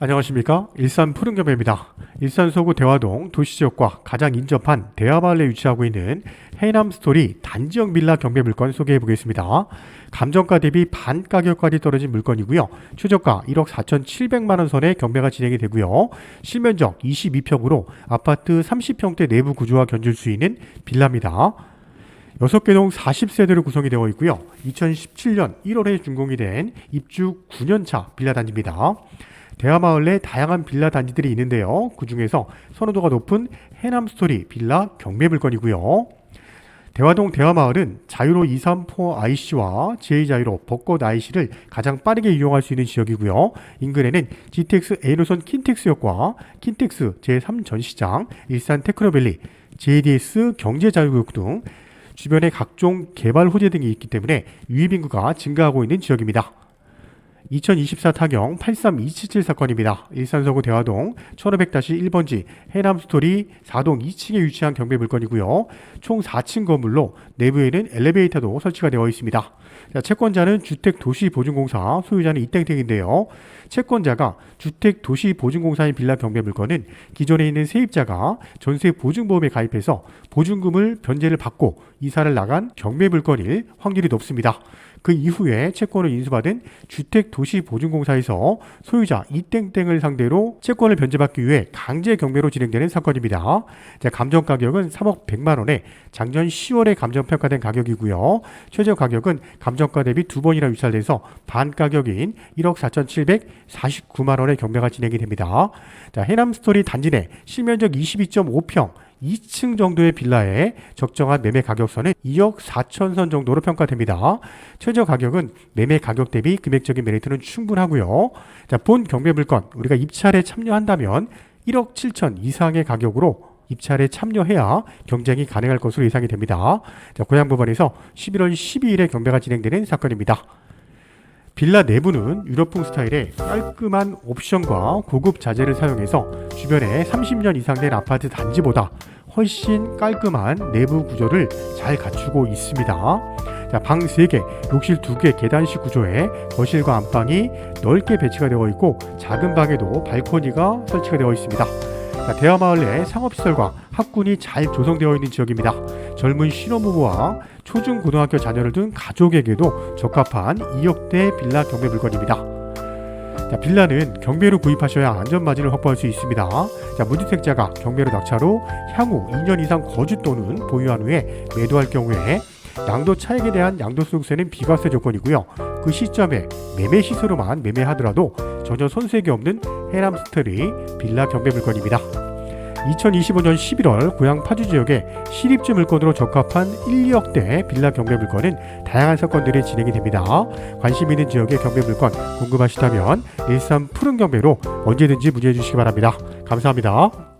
안녕하십니까 일산 푸른경배입니다. 일산 서구 대화동 도시지역과 가장 인접한 대화마을에 위치하고 있는 해남 스토리 단지형 빌라 경매 물건 소개해 보겠습니다. 감정가 대비 반 가격까지 떨어진 물건이고요. 최저가 1억 4,700만 원 선에 경매가 진행이 되고요. 실면적 22평으로 아파트 30평대 내부 구조와 견줄 수 있는 빌라입니다. 6개 동 40세대로 구성이 되어 있고요. 2017년 1월에 준공이 된 입주 9년차 빌라 단지입니다. 대화마을 내 다양한 빌라 단지들이 있는데요. 그 중에서 선호도가 높은 해남 스토리 빌라 경매 물건이고요. 대화동 대화마을은 자유로 234 IC와 제2자유로 벚꽃 IC를 가장 빠르게 이용할 수 있는 지역이고요. 인근에는 GTX A노선 킨텍스역과 킨텍스 제3전시장, 일산 테크노밸리, JDS 경제자유구역 등 주변에 각종 개발 호재 등이 있기 때문에 유입 인구가 증가하고 있는 지역입니다. 2024 타경 83277 사건입니다. 일산서구 대화동 1500-1번지 해남스토리 4동 2층에 위치한 경매 물건이고요. 총 4층 건물로 내부에는 엘리베이터도 설치가 되어 있습니다. 자, 채권자는 주택도시보증공사, 소유자는 이땡땡인데요. 채권자가 주택도시보증공사인 빌라 경매 물건은 기존에 있는 세입자가 전세 보증보험에 가입해서 보증금을 변제를 받고 이사를 나간 경매 물건일 확률이 높습니다. 그 이후에 채권을 인수받은 주택도시보증공사에서 소유자 이땡땡을 상대로 채권을 변제받기 위해 강제 경매로 진행되는 사건입니다. 자, 감정 가격은 3억 100만 원에 작년 10월에 감정 평가된 가격이고요. 최저 가격은 감정가 대비 두 번이나 유찰돼서 반 가격인 1억 4,749만 원의 경매가 진행이 됩니다. 자, 해남 스토리 단지 내 실면적 22.5평 2층 정도의 빌라에 적정한 매매 가격선은 2억 4천 선 정도로 평가됩니다. 최저 가격은 매매 가격 대비 금액적인 메리트는 충분하고요. 자, 본 경매 물건 우리가 입찰에 참여한다면 1억 7천 이상의 가격으로 입찰에 참여해야 경쟁이 가능할 것으로 예상이 됩니다. 자, 고양법원에서 11월 12일에 경매가 진행되는 사건입니다. 빌라 내부는 유럽풍 스타일의 깔끔한 옵션과 고급 자재를 사용해서 주변에 30년 이상 된 아파트 단지보다 훨씬 깔끔한 내부 구조를 잘 갖추고 있습니다. 자, 방 3개, 욕실 2개 계단식 구조에 거실과 안방이 넓게 배치가 되어 있고 작은 방에도 발코니가 설치가 되어 있습니다. 자, 대화마을 내 상업시설과 학군이 잘 조성되어 있는 지역입니다. 젊은 신혼부부와 초중고등학교 자녀를 둔 가족에게도 적합한 2억대 빌라 경매 물건입니다. 자, 빌라는 경매로 구입하셔야 안전마진을 확보할 수 있습니다. 자, 무주택자가 경매로 낙찰 후 향후 2년 이상 거주 또는 보유한 후에 매도할 경우에 양도 차익에 대한 양도소득세는 비과세 조건이고요. 그 시점에 매매 시세로만 매매하더라도 전혀 손색이 없는 해남 스토리 빌라 경매 물건입니다. 2025년 11월 고향 파주 지역에 시립지 물건으로 적합한 1, 2억대 빌라 경매 물건은 다양한 사건들이 진행이 됩니다. 관심 있는 지역의 경매 물건 궁금하시다면 일산 푸른 경매로 언제든지 문의해 주시기 바랍니다. 감사합니다.